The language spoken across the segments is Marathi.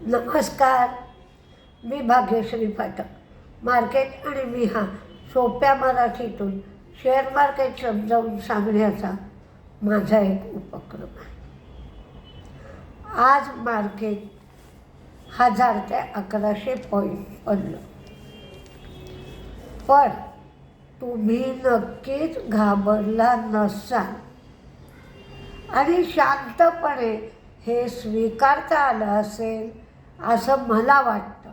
नमस्कार. मी भाग्यश्री फाटक मार्केट आणि मी हा सोप्या मराठीतून शेअर मार्केट समजावून सांगण्याचा माझा एक उपक्रम आहे. आज मार्केट हजार ते अकराशे पॉईंट पडलं. पण तुम्ही नक्कीच घाबरला नसाल. आणि शांतपणे हे स्वीकारता आलं असेल असं मला वाटतं.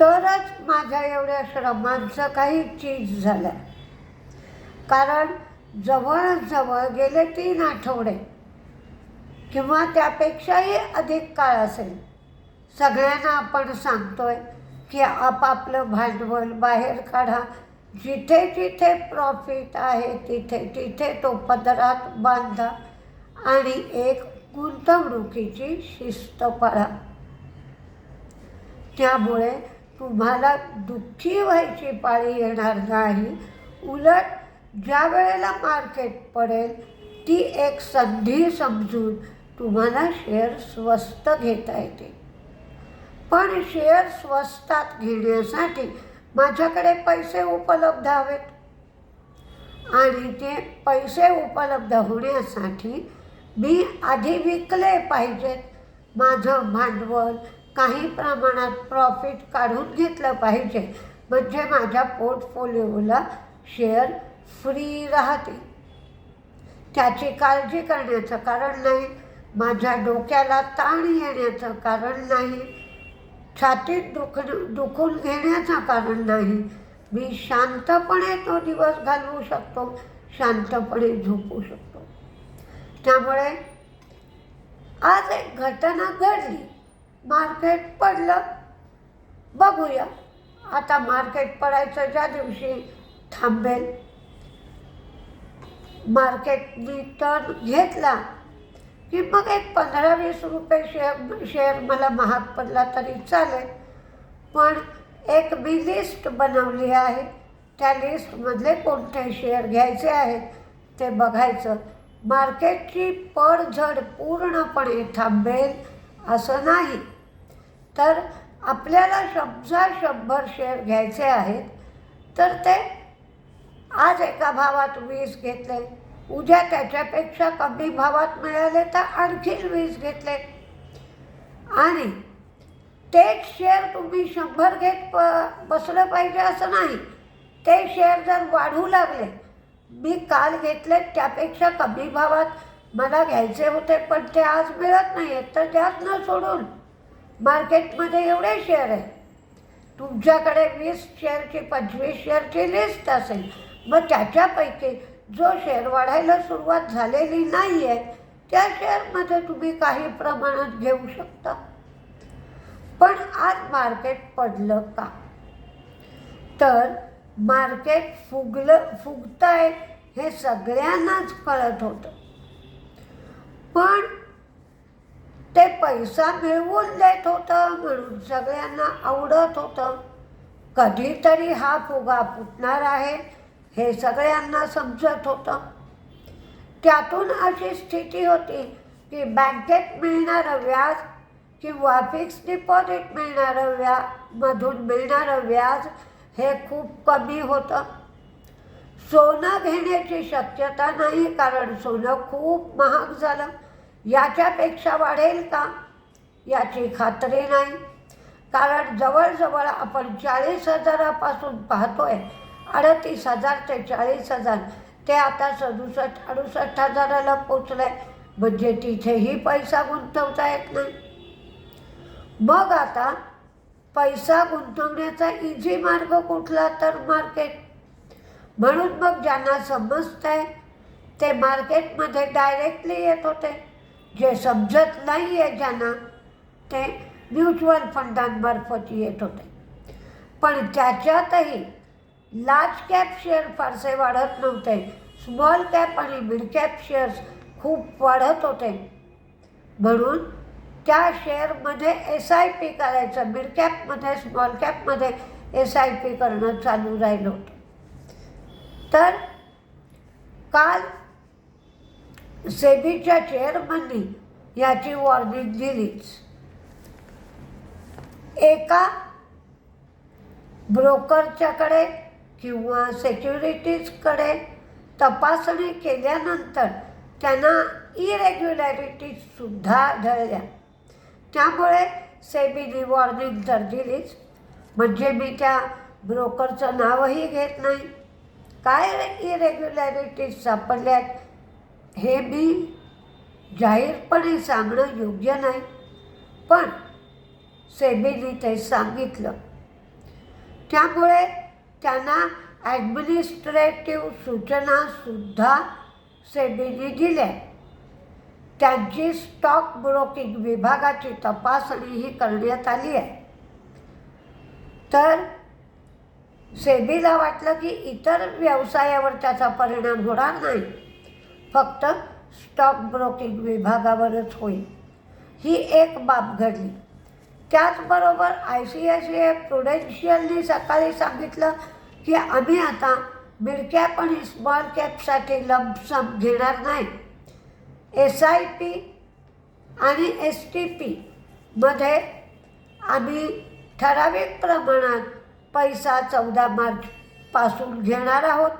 तरच माझ्या एवढ्या श्रमांचं काही चीज झालं कारण जवळजवळ गेले तीन आठवडे किंवा त्यापेक्षाही अधिक काळ असेल सगळ्यांना आपण सांगतोय की आपापलं भांडवल बाहेर काढा. जिथे जिथे प्रॉफिट आहे तिथे तिथे तो पदरात बांधा. आणि एक गुंतवणुकीची शिस्त पाळा. त्यामुळे तुम्हाला दुःखी व्हायची पाळी येणार नाही. उलट ज्या वेळेला मार्केट पडेल ती एक संधी समजून तुम्हाला शेअर स्वस्त घेता येते. पण शेअर स्वस्तात घेण्यासाठी माझ्याकडे पैसे उपलब्ध हवेत? आणि ते पैसे उपलब्ध होण्यासाठी मी आधी विकले पाहिजेत माझं भांडवल काही प्रमाणात प्रॉफिट काढून घेतलं पाहिजे. म्हणजे माझ्या पोर्टफोलिओला शेअर फ्री राहतील त्याची काळजी करण्याचं कारण नाही. माझ्या डोक्याला ताण येण्याचं कारण नाही. छातीत दुख दुखून घेण्याचं कारण नाही. मी शांतपणे तो दिवस घालवू शकतो शांतपणे झोपू शकतो. त्यामुळे आज एक घटना घडली. मार्केट पडलं. बघूया. आता मार्केट पडायचं ज्या दिवशी थांबेल. मार्केटनी टर्न घेतला की मग एक पंधरा वीस रुपये शेअर शेअर मला महाग पडला तरी चालेल. पण एक मी लिस्ट बनवली आहे. त्या लिस्टमधले कोणते शेअर घ्यायचे आहेत ते बघायचं. मार्केटची पडझड पूर्णपणे थांबेल असं नाही. तर आपल्याला समजा शंभर शेअर घ्यायचे आहेत तर ते आज एका भावात वीस घेतले उद्या त्याच्यापेक्षा कमी भावात मिळाले तर आणखीन वीस घेतले. आणि तेच शेअर तुम्ही शंभर घेत प बसलं पाहिजे असं नाही. ते शेअर जर वाढू लागले मी काल घेतले त्यापेक्षा कमी भावात मला घ्यायचे होते पण ते आज मिळत नाही आहेत तर त्यात न सोडून मार्केटमध्ये एवढे शेअर आहे तुमच्याकडे वीस शेअरची पंचवीस शेअरची लिस्ट असेल मग त्याच्यापैकी जो शेअर वाढायला सुरुवात झालेली नाही आहे त्या शेअरमध्ये तुम्ही काही प्रमाणात घेऊ शकता. पण आज मार्केट पडलं का? तर मार्केट फुगलं फुगत आहे हे सगळ्यांनाच कळत होतं. पण ते पैसा मिळवून देत होतं म्हणून सगळ्यांना आवडत होतं. कधीतरी हा फुगा फुटणार आहे हे सगळ्यांना समजत होतं. त्यातून अशी स्थिती होती की बँकेत मिळणारं व्याज किंवा फिक्स डिपॉझिट मिळणारं व्या मधून मिळणारं व्याज हे खूप कमी होतं. सोनं घेण्याची शक्यता नाही कारण सोनं खूप महाग झालं. याच्यापेक्षा वाढेल का? याची खात्री नाही. कारण जवळजवळ आपण चाळीस हजारापासून पाहतोय अडतीस हजार ते चाळीस हजार ते आता सदुसष्ट अडुसष्ट हजाराला पोचलं आहे म्हणजे तिथेही पैसा गुंतवता येत नाही. मग आता पैसा गुंतवण्याचा इझी मार्ग कुठला तर मार्केट म्हणून मग ज्यांना समजत आहे ते मार्केटमध्ये डायरेक्टली येत होते. जे समजत नाही आहे ज्यांना ते म्युच्युअल फंडांमार्फत येत होते. पण त्याच्यातही लार्ज कॅप शेअर फारसे वाढत नव्हते. स्मॉल कॅप आणि मिड कॅप शेअर्स खूप वाढत होते. म्हणून त्या शेअरमध्ये एस आय पी करायचं. मिड कॅपमध्ये स्मॉल कॅपमध्ये एस आय पी करणं चालू राहिलं होतं. तर काल सेबीच्या चेअरमननी याची वॉर्निंग दिलीच. एका ब्रोकरच्याकडे किंवा सेक्युरिटीजकडे तपासणी केल्यानंतर त्यांना इरेग्युलॅरिटीजसुद्धा आढळल्या त्यामुळे सेबी वॉर्निंग तर दिलीच म्हणजे मी त्या ब्रोकरचं नावही घेत नाही. काय इरेग्युलॅरिटीज सापडल्यात? हे मी जाहीरपणे सांगणं योग्य नाही. पण सेबीने ते सांगितलं. त्यामुळे त्यांना ॲडमिनिस्ट्रेटिव्ह सूचनासुद्धा सेबीने दिल्या. त्यांची स्टॉक ब्रोकिंग विभागाची तपासणीही करण्यात आली आहे. तर सेबीला वाटलं की इतर व्यवसायावर त्याचा परिणाम होणार नाही. फक्त स्टॉक ब्रोकिंग विभागावरच होईल. ही एक बाब घडली. त्याचबरोबर I C I C I प्रुडेन्शियलनी सकाळी सांगितलं की आम्ही आता मिडकॅप आणि स्मॉल कॅपसाठी लंपसम घेणार नाही. एस आय पी आणि एस टी पीमध्ये आम्ही ठराविक प्रमाणात पैसा चौदा मार्चपासून घेणार आहोत.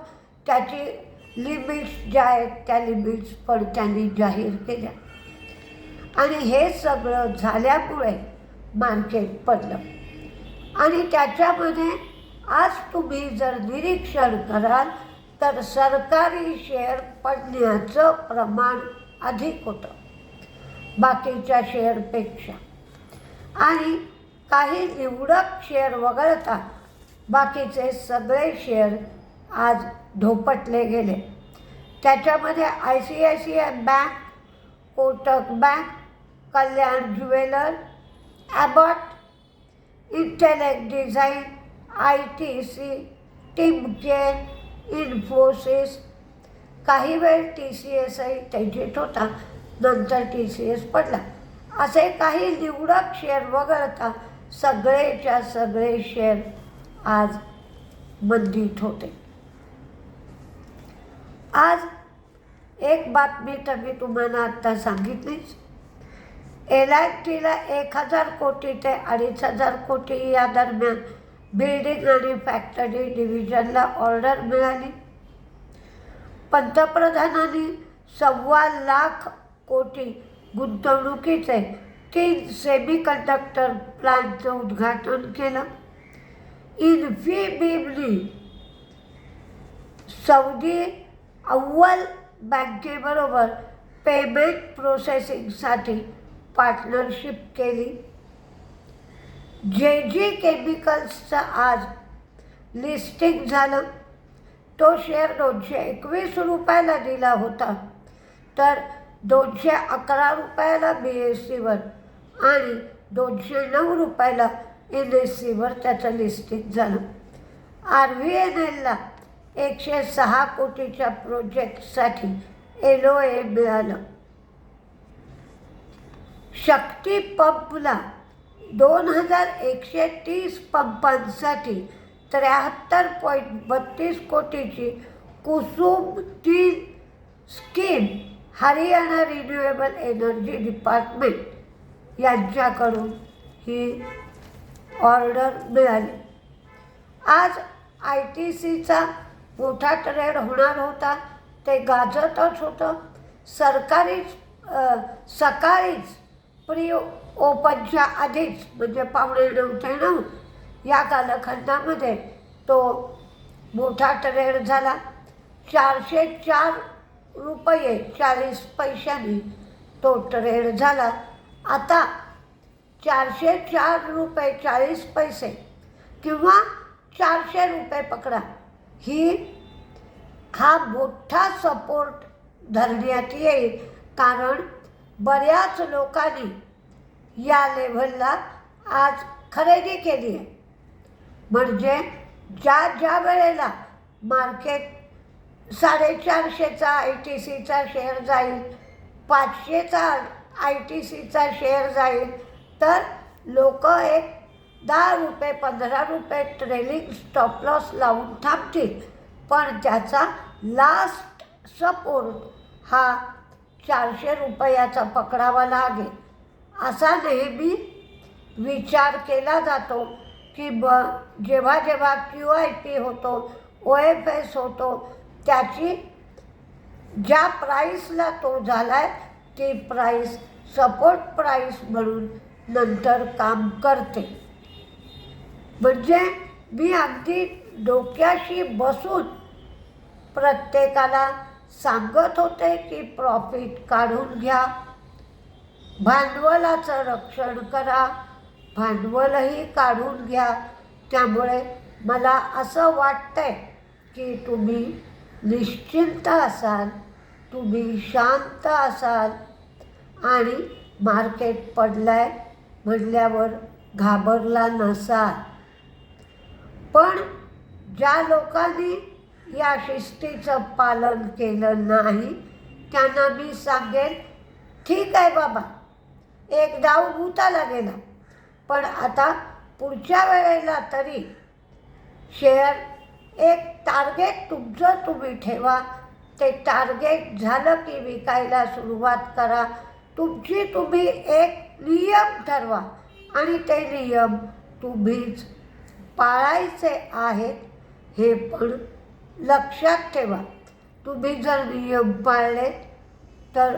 त्याची लिमिट्स ज्या आहेत त्या लिमिट्स पण त्यांनी जाहीर केल्या. आणि हे सगळं झाल्यामुळे मार्केट पडलं. आणि त्याच्यामध्ये आज तुम्ही जर निरीक्षण कराल तर सरकारी शेअर पडण्याचं प्रमाण अधिक होतं. बाकीच्या शेअरपेक्षा. आणि काही निवडक शेअर वगळता बाकीचे सगळे शेअर आज धोपटले गेले. त्याच्यामध्ये I C I C I bank Kotak bank Kalyan jeweller Abbott Intellect Design I T C टिमकेअर Infosys काही वेळ टी सी एसही तेजीत होता नंतर टी सी एस पडला. असे काही निवडक शेअर वगळता सगळेच्या सगळे शेअर आज मंदीत होते. आज एक बातमी तर मी तुम्हाला आत्ता सांगितलीच. एल आय टीला एक हजार कोटी ते अडीच हजार कोटी या दरम्यान बिल्डिंग आणि फॅक्टरी डिव्हिजनला ऑर्डर मिळाली. पंतप्रधानांनी सव्वा लाख कोटी गुंतवणुकीचे तीन सेमीकंडक्टर प्लांटचं उद्घाटन केलं. इन्फिबीमनी सौदी अव्वल बँकेबरोबर पेमेंट प्रोसेसिंगसाठी पार्टनरशिप केली. जे जी केमिकल्सचं आज लिस्टिंग झालं. तो शेअर दोनशे एकवीस रुपयाला दिला होता. तर दोनशे अकरा रुपयाला बी एस सीवर आणि दोनशे नऊ रुपयाला एन एस सीवर त्याचं लिस्टिंग झालं. आर व्ही एन एलला एकशे सहा कोटीच्या प्रोजेक्टसाठी एल ओ ए मिळालं. शक्ती पंपला दोन हजार एकशे तीस पंपांसाठी त्र्याहत्तर पॉईंट बत्तीस कोटीची कुसुम तीन scheme Haryana renewable energy department यांच्याकडून ही ऑर्डर मिळाली. आज आय टी सीचा मोठा ट्रेड होणार होता. ते गाजतच होतं. सरकारीच सकाळीच प्री ओपनच्या आधीच म्हणजे पावणे नऊ ते नऊ या कालखंडामध्ये तो मोठा ट्रेड झाला. चारशे चार रुपये चाळीस पैशांनी तो ट्रेड झाला. आता चारशे चार रुपये चाळीस पैसे किंवा चारशे रुपये पकडा ही हा मोठा सपोर्ट धरण्यात येईल. कारण बऱ्याच लोकांनी या लेव्हलला आज खरेदी केली आहे. म्हणजे ज्या ज्या वेळेला मार्केट साडेचारशेचा आय टी सीचा शेअर जाईल पाचशेचा आय टी सीचा शेअर जाईल तर लोक एक दहा रुपये पंधरा रुपये ट्रेलिंग स्टॉप लॉस लावून थांबतील. पण त्याचा लास्ट सपोर्ट हा चारशे रुपयाचा पकडावा लागेल. असा नेहमी विचार केला जातो. की ब जेव्हा जेव्हा क्यू आय पी होतो ओ एफ एस होतो त्याची ज्या प्राईसला तो झाला आहे ती प्राईस सपोर्ट प्राईस म्हणून नंतर काम करते. म्हणजे मी अगदी डोक्याशी बसून प्रत्येकाला सांगत होते की प्रॉफिट काढून घ्या भांडवलाचं रक्षण करा भांडवलही काढून घ्या. त्यामुळे मला असं वाटतंय की तुम्ही निश्चिंत असाल तुम्ही शांत असाल आणि मार्केट पडलाय म्हटल्यावर घाबरला नसाल. पण ज्या लोकांनी या शिस्तीचं पालन केलं नाही त्यांना मी सांगेन ठीक आहे बाबा. एक डाव भूताला गेला. पण आता पुढच्या वेळेला तरी शेअर एक टार्गेट तुमचं तुम्ही ठेवा. ते टार्गेट झालं की विकायला सुरुवात करा. तुमची तुम्ही एक नियम ठरवा. आणि ते नियम तुम्हीच पाळायचे आहेत हे पण लक्षात ठेवा. तुम्ही जर नियम पाळले तर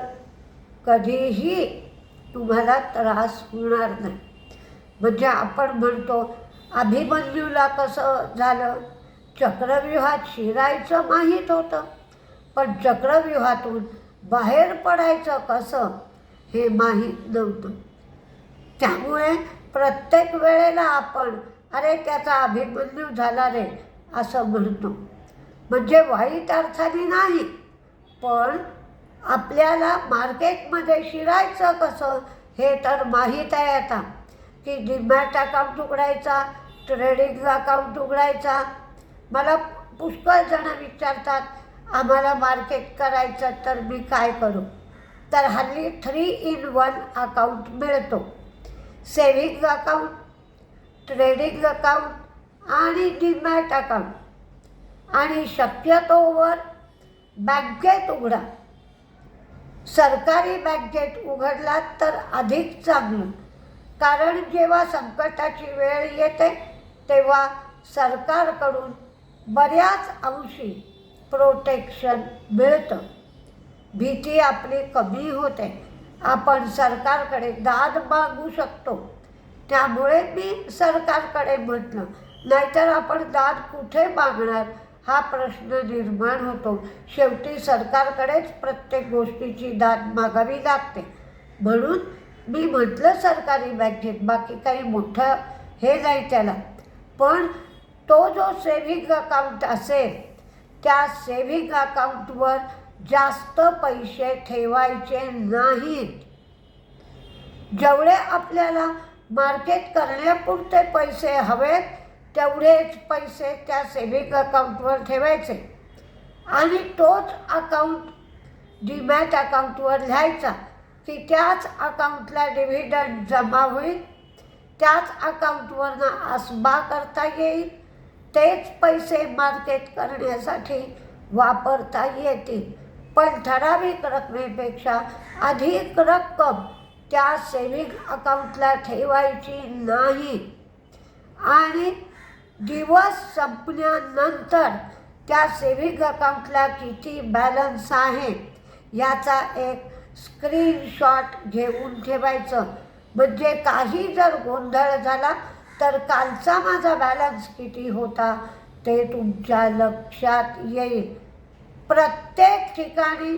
कधीही तुम्हाला त्रास होणार नाही. म्हणजे आपण म्हणतो अभिमन्यूला कसं झालं? चक्रव्यूहात शिरायचं माहीत होतं. पण चक्रव्यूहातून बाहेर पडायचं कसं हे माहीत नव्हतं. त्यामुळे प्रत्येक वेळेला आपण अरे त्याचा अभिमन्यू झाला रे असं म्हणतो. म्हणजे वाईट अर्थाने नाही पण आपल्याला मार्केटमध्ये शिरायचं कसं हे तर माहीत आहे आता. की डिमॅट अकाउंट उघडायचा ट्रेडिंग अकाउंट उघडायचा. मला पुष्कळ जण विचारतात आम्हाला मार्केट करायचं तर मी काय करू? तर हल्ली थ्री इन वन अकाउंट मिळतो. सेविंग अकाउंट ट्रेडिंग अकाउंट आणि डिमॅट अकाउंट. आणि शक्यतोवर बँकेत उघडा. सरकारी बँकेत उघडलात तर अधिक चांगलं. कारण जेव्हा संकटाची वेळ येते तेव्हा सरकारकडून बऱ्याच अंशी प्रोटेक्शन मिळतं. भीती आपली कमी होते. आपण सरकारकडे दाद मागू शकतो. त्यामुळे मी सरकारकडे म्हटलं नाहीतर आपण दाद कुठे मागणार? हा प्रश्न निर्माण होतो. शेवटी सरकारकडेच प्रत्येक गोष्टीची दाद मागावी लागते. म्हणून मी म्हटलं सरकारी बँकेत बाकी काही मोठं हे नाही त्याला. पण तो जो सेव्हिंग अकाउंट असेल त्या सेव्हिंग अकाउंटवर जास्त पैसे ठेवायचे नाहीत. जेवढे आपल्याला मार्केट करण्यापुरते पैसे हवेत तेवढेच पैसे त्या सेव्हिंग अकाउंटवर ठेवायचे. आणि तोच अकाउंट डीमॅट अकाउंटवर लिहायचा. की त्याच अकाउंटला डिव्हिडंड जमा होईल त्याच अकाउंटवरनं आसबा करता येईल तेच पैसे मार्केट करण्यासाठी वापरता येतील. पण ठराविक रकमेपेक्षा अधिक रक्कम त्या सेव्हिंग अकाउंटला ठेवायची नाही. आणि दिवस संपल्यानंतर त्या सेव्हिंग अकाउंटला किती बॅलन्स आहे याचा एक स्क्रीनशॉट घेऊन ठेवायचं. म्हणजे काही जर गोंधळ झाला तर कालचा माझा बॅलन्स किती होता ते तुमच्या लक्षात येईल. प्रत्येक ठिकाणी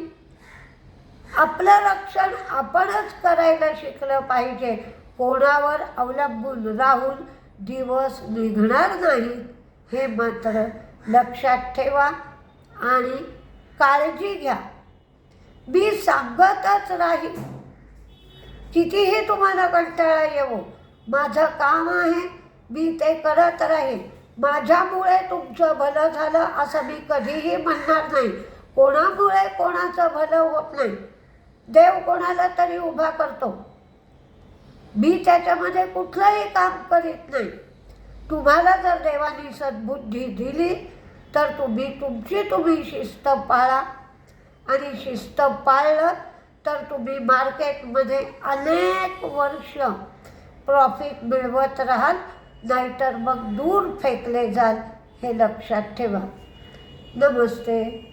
आपलं रक्षण आपणच करायला शिकलं पाहिजे. कोणावर अवलंबून राहून दिवस निघणार नाही हे मात्र लक्षात ठेवा आणि काळजी घ्या. मी सांगतच राहील कितीही तुम्हाला कंटाळा येवो माझं काम आहे मी ते करत राहील माझ्यामुळे तुमचं भलं झालं असं मी कधीही म्हणणार नाही. कोणामुळे कोणाचं भलं होत नाही. देव कोणाला तरी उभा करतो. मी त्याच्यामध्ये कुठलंही काम करीत नाही. तुम्हाला जर देवाने सद्बुद्धी दिली तर तुम्ही तुमची तुम्ही शिस्त पाळा. आणि शिस्त पाळलं तर तुम्ही मार्केटमध्ये अनेक वर्ष प्रॉफिट मिळवत राहाल नाहीतर मग दूर फेकले जाल हे लक्षात ठेवा. नमस्ते.